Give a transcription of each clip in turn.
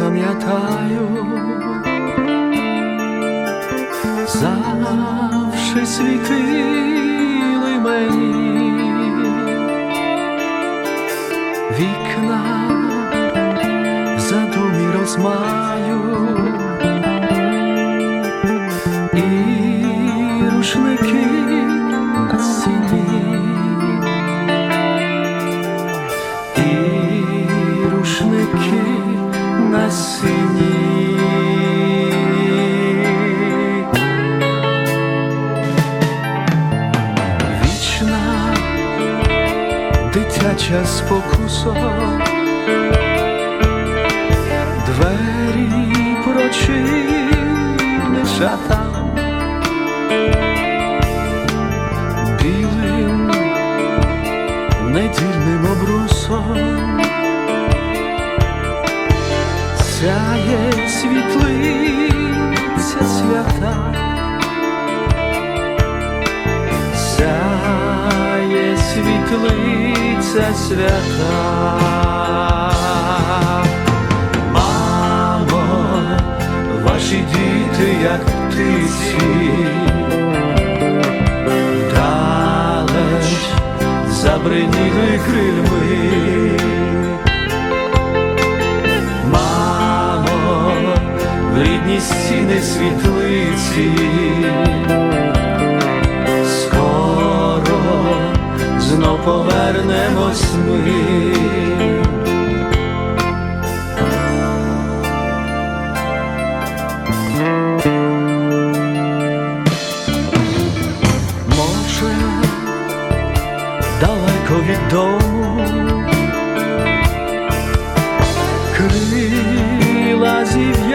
пам'ятаю, завжди світили мені вікна в задумі розмаю сині. Вічна дитяча спокуса, двері прочиниш, а там світлиця свята. Мамо, ваші діти, як птиці, вдалеч забриніли крильми. Мамо, в рідні стіни світлиці, повернемось ми. Може, далеко від дому крила зів'януть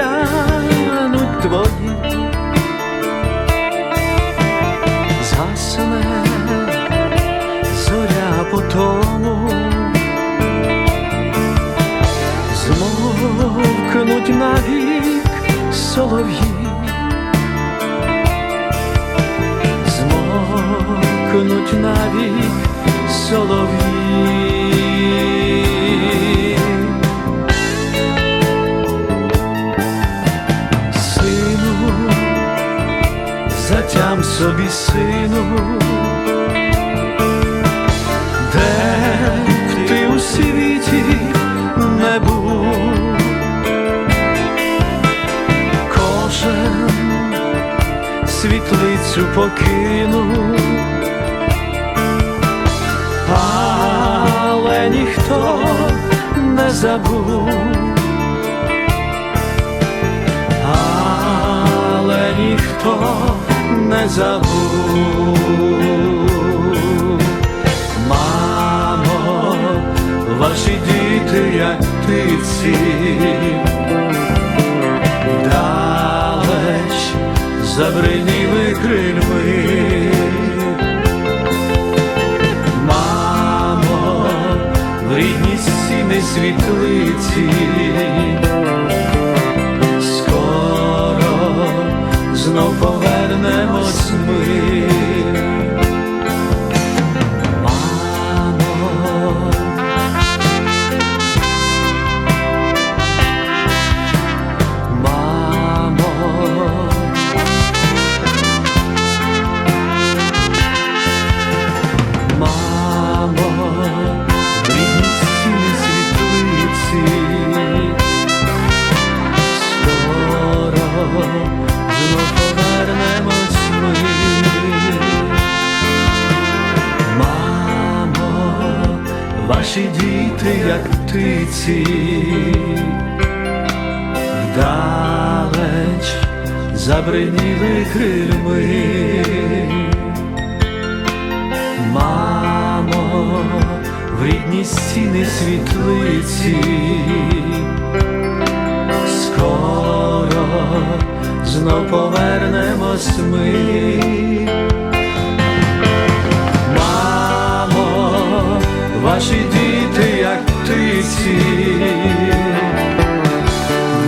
солов'ї. змокнуть навік солов'ї. Сину, затям собі сину, світлицю покинув, але ніхто не забув, але ніхто не забув. Мамо, ваші діти, як птиці, далеч стіни світлиці, скоро знов повернемось ваші діти, як птиці, вдалеч забриніли крильми. Мамо, в рідні стіни світлиці, скоро знов повернемось ми. Наші діти, як птиці,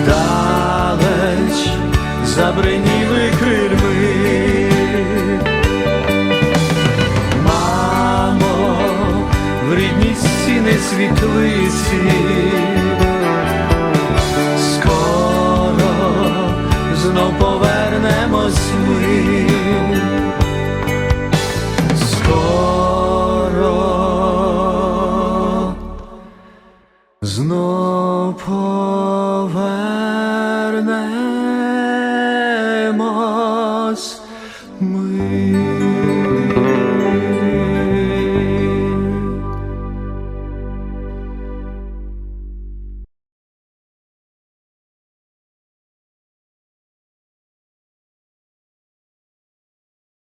далеч забриніли крильми. Мамо, в рідній сіни світлиці, скоро знов повернемось ми. знов повернеш.